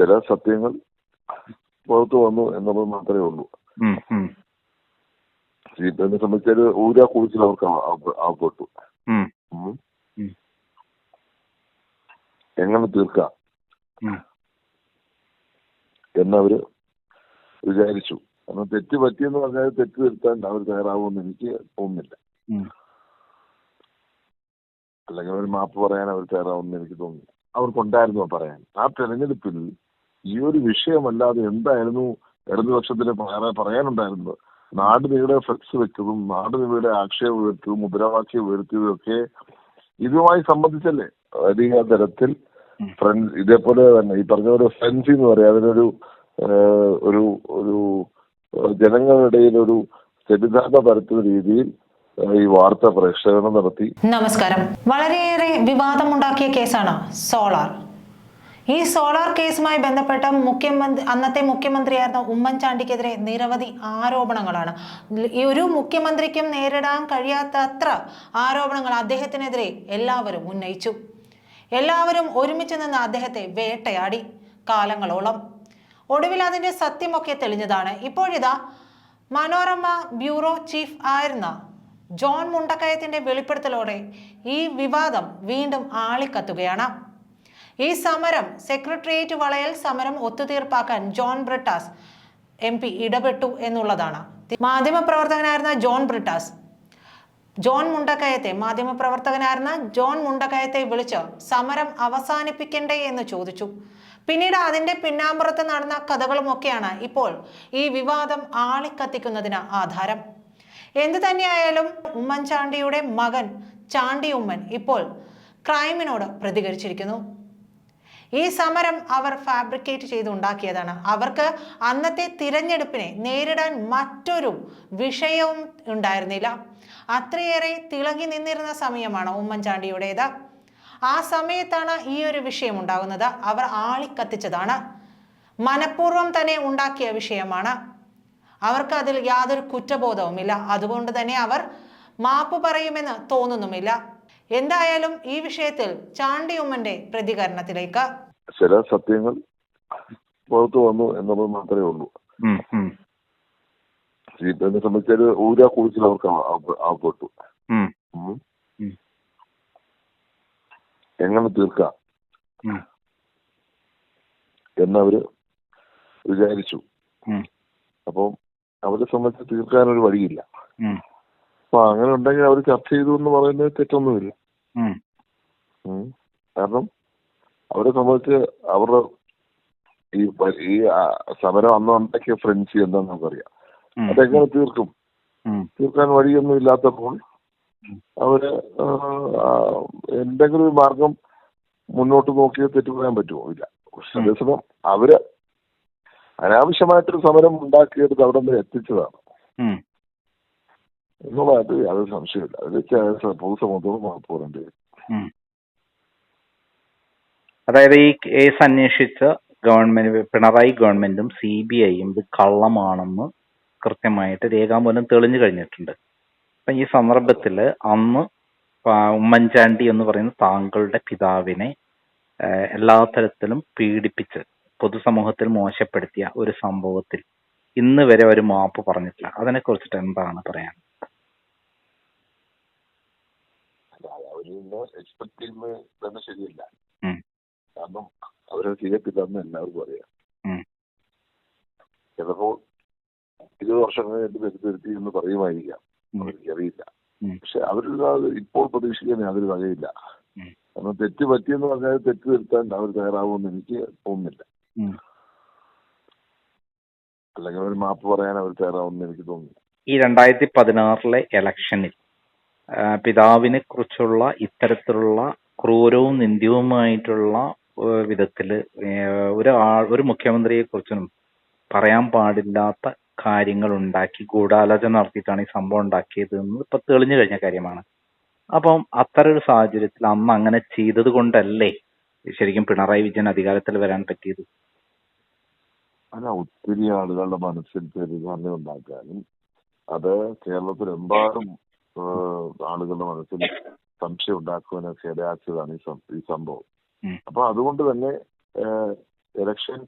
ചില സത്യങ്ങൾ പുറത്തു വന്നു എന്നുള്ളത് മാത്രമേ ഉള്ളൂ. സി പി എമ്മിനെ സംബന്ധിച്ചൊരു ഊരാ കുഴിച്ചിൽ അവർക്ക് ആവപ്പെട്ടു. എങ്ങനെ തീർക്കാം? എന്നവര് വിചാരിച്ചു. കാരണം തെറ്റ് പറ്റിയെന്ന് പറഞ്ഞാൽ തെറ്റ് തിരുത്താൻ അവർ തയ്യാറാവുമെന്ന് എനിക്ക് തോന്നുന്നില്ല. അല്ലെങ്കിൽ ഒരു മാപ്പ് പറയാൻ അവർ തയ്യാറാവുമെന്ന് എനിക്ക് തോന്നുന്നില്ല. അവർക്കുണ്ടായിരുന്നു പറയാൻ. ആ തെരഞ്ഞെടുപ്പിൽ ഈ ഒരു വിഷയമല്ലാതെ എന്തായിരുന്നു ഇടതുപക്ഷത്തിന് പറയാ- പറയാനുണ്ടായിരുന്നത്? നാട് നീടെ ഫ്ലെക്സ് വെച്ചതും നാട് നീടെ ആക്ഷേപം ഉയർത്തിയതും മുദ്രാവാക്യം ഉയർത്തിയതും ഒക്കെ ഇതുമായി സംബന്ധിച്ചല്ലേ? വലിയ തരത്തിൽ ഫ്രണ്ട് ഇതേപോലെ തന്നെ ഈ പറഞ്ഞ ഒരു ഫ്രണ്ട്സി എന്ന് പറയാം. അതിനൊരു ഒരു ഒരു ഏഹ്, ജനങ്ങളുടെ ഇടയിൽ ഒരു തെറ്റിദ്ധാരണ പരത്തുന്ന രീതിയിൽ ഈ വാർത്ത പ്രക്ഷേപണം നടത്തി. നമസ്കാരം. വളരെയേറെ വിവാദമുണ്ടാക്കിയ കേസാണ് സോളാർ. ഈ സോളാർ കേസുമായി ബന്ധപ്പെട്ട മുഖ്യമന്ത്രി അന്നത്തെ മുഖ്യമന്ത്രിയായിരുന്ന ഉമ്മൻചാണ്ടിക്കെതിരെ നിരവധി ആരോപണങ്ങളാണ്. ഈ ഒരു മുഖ്യമന്ത്രിക്കും നേരിടാൻ കഴിയാത്തത്ര ആരോപണങ്ങൾ അദ്ദേഹത്തിനെതിരെ എല്ലാവരും ഉന്നയിച്ചു. എല്ലാവരും ഒരുമിച്ച് നിന്ന് അദ്ദേഹത്തെ വേട്ടയാടി കാലങ്ങളോളം. ഒടുവിൽ അതിന്റെ സത്യമൊക്കെ തെളിഞ്ഞതാണ്. ഇപ്പോഴിതാ മനോരമ ബ്യൂറോ ചീഫ് ആയിരുന്ന ജോൺ മുണ്ടക്കയത്തിന്റെ വെളിപ്പെടുത്തലോടെ ഈ വിവാദം വീണ്ടും ആളിക്കത്തുകയാണ്. ഈ സമരം സെക്രട്ടേറിയറ്റ് വളയൽ സമരം ഒത്തുതീർപ്പാക്കാൻ ജോൺ ബ്രിട്ടാസ് എം പി ഇടപെട്ടു എന്നുള്ളതാണ്. മാധ്യമപ്രവർത്തകനായിരുന്ന ജോൺ ബ്രിട്ടാസ് ജോൺ മുണ്ടക്കയത്തെ മാധ്യമപ്രവർത്തകനായിരുന്ന ജോൺ മുണ്ടക്കയത്തെ വിളിച്ച് സമരം അവസാനിപ്പിക്കണ്ടേ എന്ന് ചോദിച്ചു. പിന്നീട് അതിന്റെ പിന്നാമ്പുറത്ത് നടന്ന കഥകളുമൊക്കെയാണ് ഇപ്പോൾ ഈ വിവാദം ആളിക്കത്തിക്കുന്നതിന് ആധാരം. എന്തു തന്നെയായാലും ഉമ്മൻചാണ്ടിയുടെ മകൻ ചാണ്ടി ഉമ്മൻ ഇപ്പോൾ ക്രൈമിനോട് പ്രതികരിച്ചിരിക്കുന്നു. ഈ സമരം അവർ ഫാബ്രിക്കേറ്റ് ചെയ്ത് ഉണ്ടാക്കിയതാണ് അവർക്ക് അന്നത്തെ തിരഞ്ഞെടുപ്പിനെ നേരിടാൻ മറ്റൊരു വിഷയവും ഉണ്ടായിരുന്നില്ല. അത്രയേറെ തിളങ്ങി നിന്നിരുന്ന സമയമാണ് ഉമ്മൻചാണ്ടിയുടേത്. ആ സമയത്താണ് ഈ ഒരു വിഷയം ഉണ്ടാകുന്നത്. അവർ ആളിക്കത്തിച്ചതാണ്. മനഃപൂർവം തന്നെ ഉണ്ടാക്കിയ വിഷയമാണ്. അവർക്ക് അതിൽ യാതൊരു കുറ്റബോധവുമില്ല. അതുകൊണ്ട് തന്നെ അവർ മാപ്പ് പറയുമെന്ന് തോന്നുന്നുമില്ല. എന്തായാലും ഈ വിഷയത്തിൽ ചാണ്ടി ഉമ്മന്റെ പ്രതികരണത്തിലേക്ക്. ചില സത്യങ്ങൾ പുറത്തു വന്നു എന്നുള്ളത് മാത്രമേ ഉള്ളൂ. സംബന്ധിച്ചത് സി പി എമ്മിനെ സംബന്ധിച്ചൊരു ഊരാ കുഴിച്ചിൽ അവർക്ക് ആവപ്പെട്ടു. എങ്ങനെ തീർക്കാം? എന്നവര് വിചാരിച്ചു. അപ്പം അവരെ സംബന്ധിച്ച് തീർക്കാൻ ഒരു വഴിയില്ല അപ്പൊ അങ്ങനെ ഉണ്ടെങ്കിൽ അവർ ചർച്ച ചെയ്തു എന്ന് പറയുന്നത് തെറ്റൊന്നുമില്ല. കാരണം അവരെ സംബന്ധിച്ച് അവരുടെ ഈ ഈ സമരം അന്ന് ഉണ്ടാക്കിയ ഫ്രണ്ട്സി എന്താന്ന് നമുക്കറിയാം. അതെങ്ങനെ തീർക്കും? തീർക്കാൻ വഴിയൊന്നും ഇല്ലാത്തപ്പോൾ അവർ എന്തെങ്കിലും ഒരു മാർഗം മുന്നോട്ട് നോക്കി തെറ്റുപോകാൻ പറ്റുമോ? ഇല്ല. അതേസമയം അവർ അനാവശ്യമായിട്ടൊരു സമരം ഉണ്ടാക്കിയെടുത്ത് അവിടെ വരെ എത്തിച്ചതാണ്. എന്നുള്ളത് യാതൊരു സംശയമില്ല അതിൽ പൊതുസമൂഹത്തോട് മാപ്പ് പറയേണ്ടി വരും അതായത് ഈ കേസ് അന്വേഷിച്ച ഗവൺമെന്റ് പിണറായി ഗവൺമെന്റും സി ബി ഐയും ഇത് കള്ളമാണെന്ന് കൃത്യമായിട്ട് രേഖാമൂലം തെളിഞ്ഞു കഴിഞ്ഞിട്ടുണ്ട്. അപ്പൊ ഈ സന്ദർഭത്തിൽ അന്ന് ഉമ്മൻചാണ്ടി എന്ന് പറയുന്ന താങ്കളുടെ പിതാവിനെ എല്ലാ തരത്തിലും പീഡിപ്പിച്ച് പൊതുസമൂഹത്തിൽ മോശപ്പെടുത്തിയ ഒരു സംഭവത്തിൽ ഇന്ന് വരെ ഒരു മാപ്പ് പറഞ്ഞിട്ടില്ല. അതിനെ കുറിച്ചിട്ട് എന്താണ് പറയാൻ അവർ എക്സ്പെക്ട് ചെയ്യുന്നത് തന്നെ ശരിയല്ല. കാരണം അവരെ ചെയ്യത്തില്ലെന്ന് എല്ലാവർക്കും അറിയാം. ചിലപ്പോൾ ഇരുപത് വർഷം കഴിഞ്ഞിട്ട് തെറ്റിദ്ധരുത്തി എന്ന് പറയുമായിരിക്കാം. അറിയില്ല അവർക്കറിയില്ല പക്ഷെ അവരുടെ ഇപ്പോൾ പ്രതീക്ഷിക്കാൻ യാതൊരു വകയില്ല. കാരണം തെറ്റ് പറ്റിയെന്ന് പറഞ്ഞാൽ തെറ്റ് തിരുത്താൻ അവർ തയ്യാറാവുമെന്ന് എനിക്ക് തോന്നുന്നില്ല. അല്ലെങ്കിൽ ഒരു മാപ്പ് പറയാൻ അവർ തയ്യാറാവുമെന്ന് എനിക്ക് തോന്നുന്നില്ല. ഈ രണ്ടായിരത്തി പതിനാറിലെ ഇലക്ഷനിൽ പിതാവിനെ കുറിച്ചുള്ള ഇത്തരത്തിലുള്ള ക്രൂരവും നിന്ദ്യവുമായിട്ടുള്ള വിധത്തിൽ ഒരാൾ ഒരു മുഖ്യമന്ത്രിയെ കുറിച്ചും പറയാൻ പാടില്ലാത്ത കാര്യങ്ങൾ ഉണ്ടാക്കി ഗൂഢാലോചന നടത്തിയിട്ടാണ് ഈ സംഭവം ഉണ്ടാക്കിയത് എന്ന് ഇപ്പൊ തെളിഞ്ഞു കഴിഞ്ഞ കാര്യമാണ്. അപ്പം അത്തരം ഒരു സാഹചര്യത്തിൽ അന്ന് അങ്ങനെ ചെയ്തത് കൊണ്ടല്ലേ ശരിക്കും പിണറായി വിജയൻ അധികാരത്തിൽ വരാൻ പറ്റിയത്? അല്ല ഒത്തിരി ആളുകളുടെ മനസ്സിൽ പെരുമാറി ഉണ്ടാക്കാനും അത് കേരളത്തിലെമ്പാടും ആളുകളുടെ മനസ്സിൽ സംശയം ഉണ്ടാക്കുവാനൊക്കെ ഇടയാക്കിയതാണ് ഈ സംഭവം. അപ്പൊ അതുകൊണ്ട് തന്നെ ഇലക്ഷൻ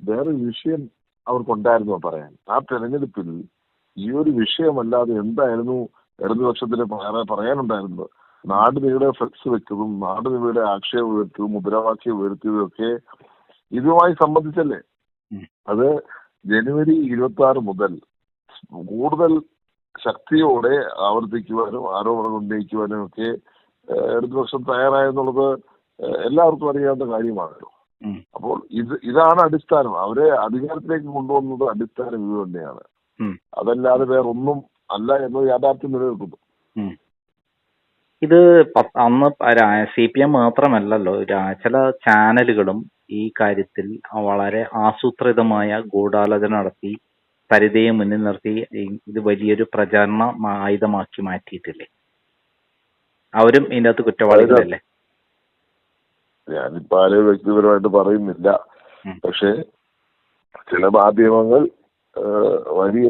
വേറെ വിഷയം അവർക്കുണ്ടായിരുന്നു പറയാൻ. ആ തെരഞ്ഞെടുപ്പിൽ ഈ ഒരു വിഷയമല്ലാതെ എന്തായിരുന്നു ഇടതുപക്ഷത്തിന് പറയാ- പറയാനുണ്ടായിരുന്നത്? നാട് നീടെ ഫ്ലെക്സ് വെച്ചതും നാട് നീടെ ആക്ഷേപം ഉയർത്തിയതും മുദ്രാവാക്യം ഉയർത്തിയതും ഒക്കെ ഇതുമായി സംബന്ധിച്ചല്ലേ? അത് ജനുവരി ഇരുപത്തി ആറ് മുതൽ കൂടുതൽ ശക്തിയോടെ ആവർത്തിക്കുവാനും ആരോപണങ്ങൾ ഉന്നയിക്കുവാനും ഒക്കെ ഇടതുപക്ഷം തയ്യാറായെന്നുള്ളത് എല്ലാവർക്കും അറിയാവുന്ന കാര്യമാണല്ലോ. അപ്പോൾ ഇത് ഇതാണ് അടിസ്ഥാനം. അവരെ അധികാരത്തിലേക്ക് കൊണ്ടുവന്നത് അടിസ്ഥാനം ഇത് തന്നെയാണ്. അതല്ലാതെ വേറെ ഒന്നും അല്ല എന്നത് യാഥാർത്ഥ്യം നിലനിൽക്കുന്നു. ഇത് അന്ന് സി പി എം മാത്രമല്ലല്ലോ ചില ചാനലുകളും ഈ കാര്യത്തിൽ വളരെ ആസൂത്രിതമായ ഗൂഢാലോചന നടത്തി പരിധിയെ മുന്നിൽ നിർത്തി ഇത് വലിയൊരു പ്രചാരണ ആയുധമാക്കി മാറ്റിയിട്ടില്ലേ? അവരും ഇതിന്റെ അകത്ത് കുറ്റവാളികളല്ലേ? ഞാനിപ്പോ ആരെയും വ്യക്തിപരമായിട്ട് പറയുന്നില്ല. പക്ഷെ ചില മാധ്യമങ്ങൾ വലിയ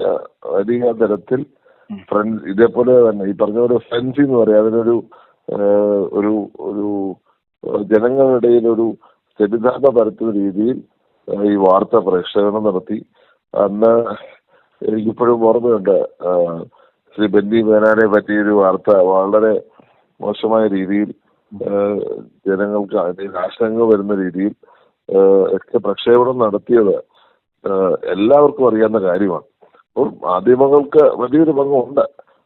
വലിയ തരത്തിൽ. ഫ്രണ്ട് ഇതേപോലെ തന്നെ ഈ പറഞ്ഞ ഒരു ഫ്രണ്ട്സി എന്ന് പറയാം. അതിനൊരു ഒരു ഒരു ജനങ്ങളുടെ ഒരു തെറ്റിദ്ധാരണ പരത്തുന്ന രീതിയിൽ ഈ വാർത്ത പ്രക്ഷേപണം നടത്തി. അന്ന് എനിക്കിപ്പോഴും ഓർമ്മയുണ്ട് ശ്രീ ബെന്നി മേനാനെ പറ്റിയൊരു വാർത്ത വളരെ മോശമായ രീതിയിൽ ജനങ്ങൾക്ക് ആശങ്ക വരുന്ന രീതിയിൽ ഒക്കെ പ്രക്ഷേപണം നടത്തിയത് എല്ലാവർക്കും അറിയാവുന്ന കാര്യമാണ്. അപ്പം മാധ്യമങ്ങൾക്ക് വലിയൊരു പങ്കുണ്ട്.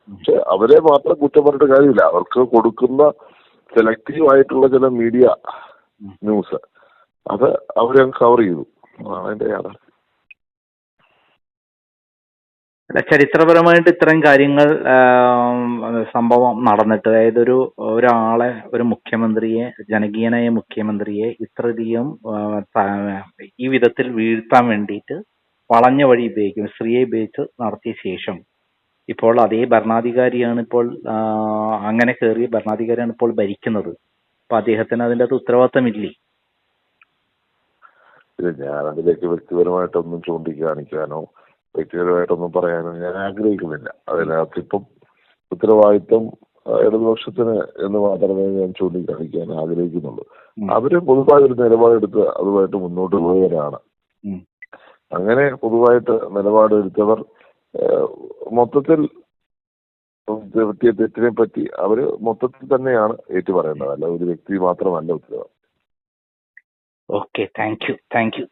പക്ഷെ അവരെ മാത്രം കുറ്റം പറഞ്ഞിട്ട് കാര്യമില്ല. അവർക്ക് കൊടുക്കുന്ന സെലക്റ്റീവ് ആയിട്ടുള്ള ചില മീഡിയ ന്യൂസ് അത് അവരെ കവർ ചെയ്തു. അതിന്റെ യാഥാർത്ഥ്യം. അല്ല ചരിത്രപരമായിട്ട് ഇത്തരം കാര്യങ്ങൾ സംഭവം നടന്നിട്ട് അതായത് ഒരു ഒരാളെ ഒരു മുഖ്യമന്ത്രിയെ ജനകീയനായ മുഖ്യമന്ത്രിയെ ഇത്രയധികം ഈ വിധത്തിൽ വീഴ്ത്താൻ വേണ്ടിയിട്ട് വളഞ്ഞ വഴി ഉപയോഗിക്കും സ്ത്രീയെ ഉപയോഗിച്ച് നടത്തിയ ശേഷം ഇപ്പോൾ അതേ ഭരണാധികാരിയാണ് ഇപ്പോൾ അങ്ങനെ കയറിയ ഭരണാധികാരിയാണ് ഇപ്പോൾ ഭരിക്കുന്നത്. അപ്പൊ അദ്ദേഹത്തിന് അതിന്റെ അത് ഉത്തരവാദിത്തമില്ലേ? ഞാൻ അതിലേക്ക് വ്യക്തിപരമായിട്ടൊന്നും ചൂണ്ടിക്കാണിക്കാനോ വ്യക്തിപരമായിട്ടൊന്നും പറയാനും ഞാൻ ആഗ്രഹിക്കുന്നില്ല. അതിനകത്ത് ഇപ്പം ഉത്തരവാദിത്വം ഇടതുപക്ഷത്തിന് എന്ന് മാത്രമേ ഞാൻ ചൂണ്ടിക്കാണിക്കാൻ ആഗ്രഹിക്കുന്നുള്ളൂ. അവർ പൊതുവായ ഒരു നിലപാടെടുത്ത് അതുമായിട്ട് മുന്നോട്ട് പോയവരാണ്. അങ്ങനെ പൊതുവായിട്ട് നിലപാടെടുത്തവർ മൊത്തത്തിൽ പറ്റിയ തെറ്റിനെ പറ്റി അവർ മൊത്തത്തിൽ തന്നെയാണ് ഏറ്റു പറയേണ്ടത് അല്ല ഒരു വ്യക്തി മാത്രമല്ല ഉത്തരവാദിത്വം. Okay thank you thank you